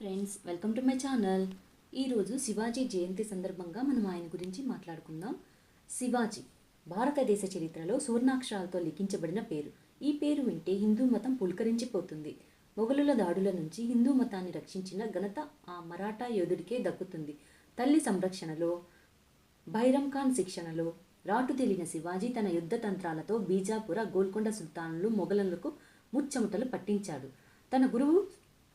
Friends welcome to my channel. ఈరోజు శివాజీ జయంతి సందర్భంగా మనం ఆయన గురించి మాట్లాడుకుందాం. శివాజీ భారతదేశ చరిత్రలో సువర్ణాక్షరాలతో లిఖించబడిన పేరు. ఈ పేరు వింటే హిందూ మతం పులకరించిపోతుంది. మొఘలుల దాడుల నుంచి హిందూ మతాన్ని రక్షించిన ఘనత ఆ మరాఠా యోధుడికే దక్కుతుంది. తల్లి సంరక్షణలో భైరం ఖాన్ శిక్షణలో రాటుతేలిన శివాజీ తన యుద్ధ తంత్రాలతో బీజాపుర గోల్కొండ సుల్తానులు మొఘలులకు ముచ్చముటలు పట్టించాడు. తన గురువు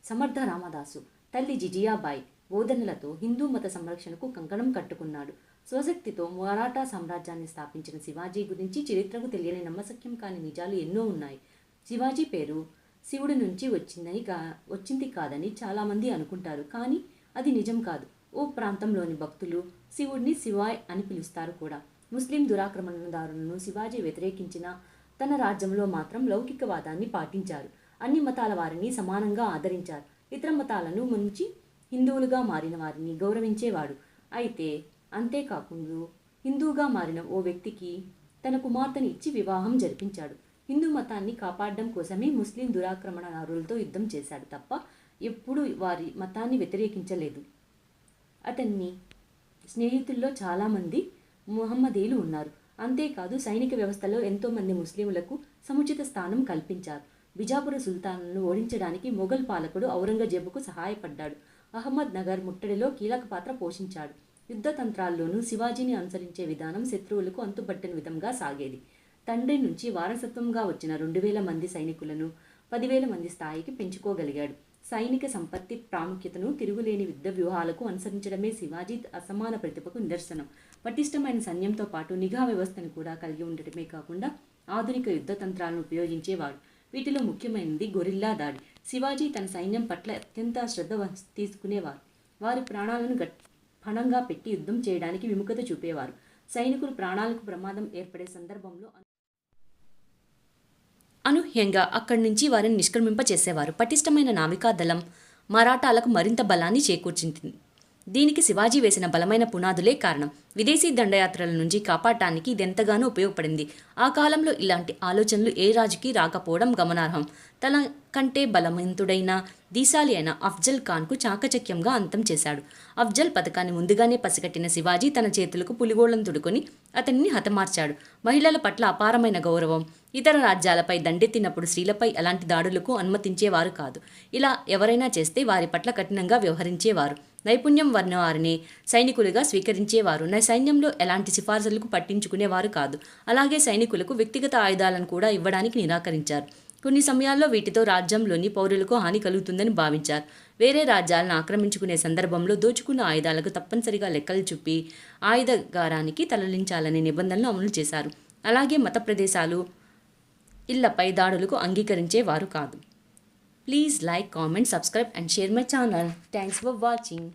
సమర్థ రామదాసు తల్లి జిజియాబాయ్ బోధనలతో హిందూ మత సంరక్షణకు కంకణం కట్టుకున్నాడు. స్వశక్తితో మరాఠా సామ్రాజ్యాన్ని స్థాపించిన శివాజీ గురించి చరిత్రకు తెలియని నమ్మశక్యం కాని నిజాలు ఎన్నో ఉన్నాయి. శివాజీ పేరు శివుడి నుంచి వచ్చిందని కా వచ్చింది కాదని చాలామంది అనుకుంటారు. కానీ అది నిజం కాదు. ఓ ప్రాంతంలోని భక్తులు శివుడిని శివాయ్ అని పిలుస్తారు కూడా. ముస్లిం దురాక్రమణదారులను శివాజీ వ్యతిరేకించిన తన రాజ్యంలో మాత్రం లౌకికవాదాన్ని పాటించారు. అన్ని మతాల వారిని సమానంగా ఆదరించారు. ఇతర మతాలను ముంచి హిందువులుగా మారిన వారిని గౌరవించేవాడు. అయితే అంతేకాకుండా హిందువుగా మారిన ఓ వ్యక్తికి తన కుమార్తెని ఇచ్చి వివాహం జరిపించాడు. హిందూ మతాన్ని కాపాడడం కోసమే ముస్లిం దురాక్రమణదారులతో యుద్ధం చేశాడు తప్ప ఎప్పుడూ వారి మతాన్ని వ్యతిరేకించలేదు. అతన్ని స్నేహితుల్లో చాలామంది ముహమ్మదీలు ఉన్నారు. అంతేకాదు సైనిక వ్యవస్థలో ఎంతోమంది ముస్లింలకు సముచిత స్థానం కల్పించారు. బిజాపుర సుల్తాన్ను ఓడించడానికి మొఘల్ పాలకుడు ఔరంగజేబుకు సహాయపడ్డాడు. అహ్మద్ నగర్ ముట్టడిలో కీలక పాత్ర పోషించాడు. యుద్ధ తంత్రాల్లోనూ శివాజీని అనుసరించే విధానం శత్రువులకు అంతుపట్టని విధంగా సాగేది. తండ్రి నుంచి వారసత్వంగా వచ్చిన రెండు వేల మంది సైనికులను పదివేల మంది స్థాయికి పెంచుకోగలిగాడు. సైనిక సంపత్తి ప్రాముఖ్యతను తిరుగులేని యుద్ధ వ్యూహాలకు అనుసరించడమే శివాజీ అసమాన ప్రతిభకు నిదర్శనం. పటిష్టమైన సైన్యంతో పాటు నిఘా వ్యవస్థను కూడా కలిగి ఉండటమే కాకుండా ఆధునిక యుద్ధ తంత్రాలను ఉపయోగించేవాడు. వీటిలో ముఖ్యమైనది గొరిల్లా దాడి. శివాజీ తన సైన్యం పట్ల అత్యంత శ్రద్ధ తీసుకునేవారు. వారి ప్రాణాలను గట్ పణంగా పెట్టి యుద్ధం చేయడానికి విముఖత చూపేవారు. సైనికులు ప్రాణాలకు ప్రమాదం ఏర్పడే సందర్భంలో అనూహ్యంగా అక్కడి నుంచి వారిని నిష్క్రమింపచేసేవారు. పటిష్టమైన నావికాదళం మరాఠాలకు మరింత బలాన్ని చేకూర్చింది. దీనికి శివాజీ వేసిన బలమైన పునాదులే కారణం. విదేశీ దండయాత్రల నుంచి కాపాడటానికి ఇది ఎంతగానో ఉపయోగపడింది. ఆ కాలంలో ఇలాంటి ఆలోచనలు ఏ రాజుకి రాకపోవడం గమనార్హం. తన కంటే బలవంతుడైన దీశాలి అయిన అఫ్జల్ ఖాన్కు చాకచక్యంగా అంతం చేశాడు. అఫ్జల్ పథకాన్ని ముందుగానే పసిగట్టిన శివాజీ తన చేతులకు పులిగోళం తుడుకొని అతన్ని హతమార్చాడు. మహిళల పట్ల అపారమైన గౌరవం ఇతర రాజ్యాలపై దండెత్తినప్పుడు స్త్రీలపై అలాంటి దాడులకు అనుమతించేవారు కాదు. ఇలా ఎవరైనా చేస్తే వారి పట్ల కఠినంగా వ్యవహరించేవారు. నైపుణ్యం వర్ణ వారిని సైనికులుగా స్వీకరించేవారు. నా సైన్యంలో ఎలాంటి సిఫార్సులకు పట్టించుకునేవారు కాదు. అలాగే సైనికులకు వ్యక్తిగత ఆయుధాలను కూడా ఇవ్వడానికి నిరాకరించారు. కొన్ని సమయాల్లో వీటితో రాజ్యంలోని పౌరులకు హాని కలుగుతుందని భావించారు. వేరే రాజ్యాలను ఆక్రమించుకునే సందర్భంలో దోచుకున్న ఆయుధాలకు తప్పనిసరిగా లెక్కలు చూపి ఆయుధగారానికి తరలించాలనే నిబంధనలు అమలు చేశారు. అలాగే మత ప్రదేశాలు ఇళ్ళపై దాడులకు అంగీకరించేవారు కాదు. Please like comment subscribe and share my channel. Thanks for watching.